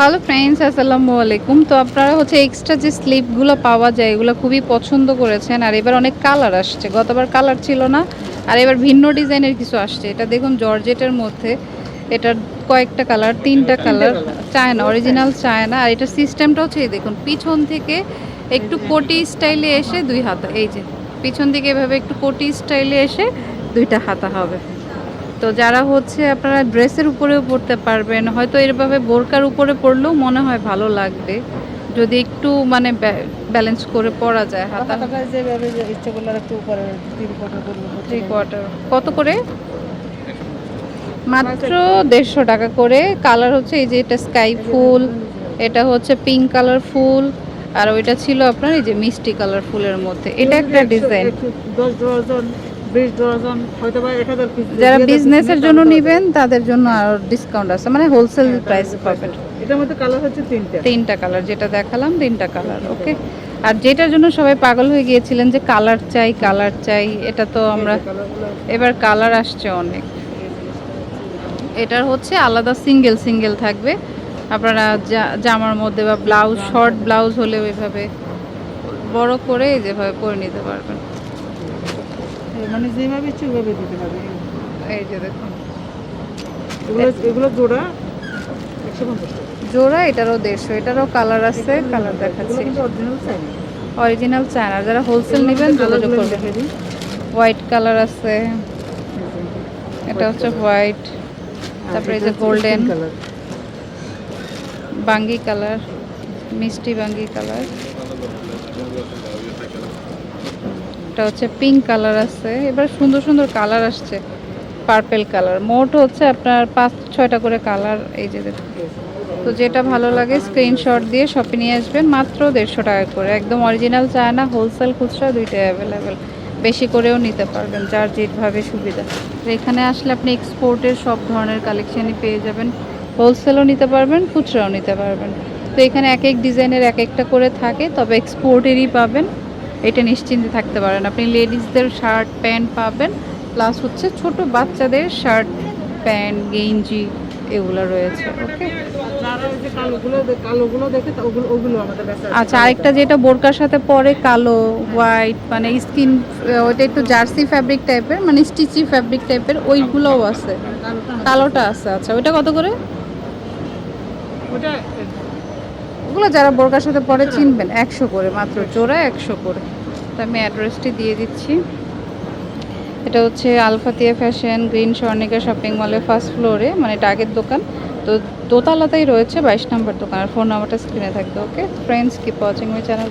Hello friends আসসালামু আলাইকুম। তো আপনারা হচ্ছে এক্সট্রা যে স্লিপগুলো পাওয়া যায় এগুলো খুবই পছন্দ করেছেন। আর এবার অনেক কালার আসছে। গতবার কালার ছিল না আর এবার ভিন্ন ডিজাইনের কিছু আসছে। এটা দেখুন জর্জেটের মধ্যে। এটার কয়েকটা কালার তিনটা কালার চায়না অরিজিনাল চায়না আর এটার সিস্টেমটা হচ্ছে এই দেখুন পিছন থেকে একটু কোটি স্টাইলে এসে দুই হাতা। এই যে পিছন দিকে এভাবে একটু কোটি স্টাইলে এসে দুইটা হাতা হবে। তো যারা হচ্ছে আপনারা ড্রেসের উপরেও পরতে পারবেন হয়তো এরভাবে বোরকার উপরে পরলেও মনে হয় ভালো লাগবে। যদি একটু মানে ব্যালেন্স করে পরা যায় হাতা। যেভাবে ইচ্ছে করলে একটু উপরে তিন কোটা করব থ্রি কোয়ার্টার কত করে? মাত্র দেড়শো টাকা করে। কালার হচ্ছে এই যে এটা স্কাই ফুল এটা হচ্ছে পিঙ্ক কালার ফুল আর ওইটা ছিল আপনার এই যে মিষ্টি কালার ফুলের মধ্যে। এটা একটা ডিজাইন দশ যারা বিজনেসের জন্য নেবেন তাদের জন্য আর ডিসকাউন্ট আছে। মানে হোলসেল প্রাইস পাবেন এটার মধ্যে কালার হচ্ছে তিনটা। তিনটা কালার যেটা দেখালাম তিনটা কালার ওকে আর যেটার জন্য সবাই পাগল হয়ে গিয়েছিলেন যে কালার চাই কালার চাই এটা তো আমরা এবার কালার আসছে অনেক। এটার হচ্ছে আলাদা সিঙ্গেল সিঙ্গেল থাকবে। আপনারা জামার মধ্যে বা ব্লাউজ শর্ট ব্লাউজ হলে ওইভাবে বড় করে যেভাবে পরে নিতে পারবেন। মানে যেভাবে ইচ্ছে ওইভাবে দিতে পারবে। এই যে দেখুন। এগুলো এগুলো জোড়া একশো পঞ্চাশ জোড়া এটারও দেড়শো এটারও কালার আছে কালার দেখাচ্ছি। অরিজিনাল চায়না যারা হোলসেল নেবেন যোগাযোগ করবেন। হোয়াইট কালার আছে। এটা হচ্ছে হোয়াইট তারপরে এই যে গোল্ডেন বাঙ্গি কালার মিষ্টি বাঙ্গি কালার এটা হচ্ছে পিঙ্ক কালার আছে। এবার সুন্দর সুন্দর কালার আসছে। পার্পেল কালার মোট হচ্ছে আপনার পাঁচ, ছয়টা করে কালার এই যে তো যেটা ভালো লাগে স্ক্রিনশট দিয়ে শপে নিয়ে আসবেন, মাত্র দেড়শো টাকা করে। একদম অরিজিনাল চায় না হোলসেল খুচরা দুইটাই অ্যাভেলেবেল বেশি করেও নিতে পারবেন, যার যেভাবে সুবিধা। তো এখানে আসলে আপনি এক্সপোর্টের সব ধরনের কালেকশনই পেয়ে যাবেন। হোলসেলও নিতে পারবেন, খুচরাও নিতে পারবেন। তো এখানে এক এক ডিজাইনের এক একটা করে থাকে, তবে এক্সপোর্টেরই পাবেন। এটা নিশ্চিন্তে থাকতে পারেন। আপনি লেডিসদের শার্ট প্যান্ট পাবেন প্লাস হচ্ছে ছোট বাচ্চাদের শার্ট প্যান্ট গেঞ্জি এগুলো রয়েছে ওকে। আচ্ছা আরেকটা যেটা বোরকার সাথে পরে কালো হোয়াইট মানে স্কিন ওইটা একটু জার্সি ফ্যাব্রিক টাইপের মানে স্টিচি ফ্যাব্রিক টাইপের ওইগুলোও আছে। কালোটা কালোটা আছে আচ্ছা ওইটা কত করে? ওটা ওগুলো যারা বোরকার সাথে পরে চিনবেন, একশো করে মাত্র, জোড়া একশো করে। তো আমি অ্যাড্রেসটি দিয়ে দিচ্ছি। এটা হচ্ছে আলফাতিয়া ফ্যাশন গ্রিন স্বর্ণিকা শপিং মলের ফার্স্ট ফ্লোরে মানে টাগের দোকান। তো দোতালাতেই রয়েছে বাইশ নম্বর দোকান, আর ফোন নাম্বারটা স্ক্রিনে থাকবে okay friends keep watching my channel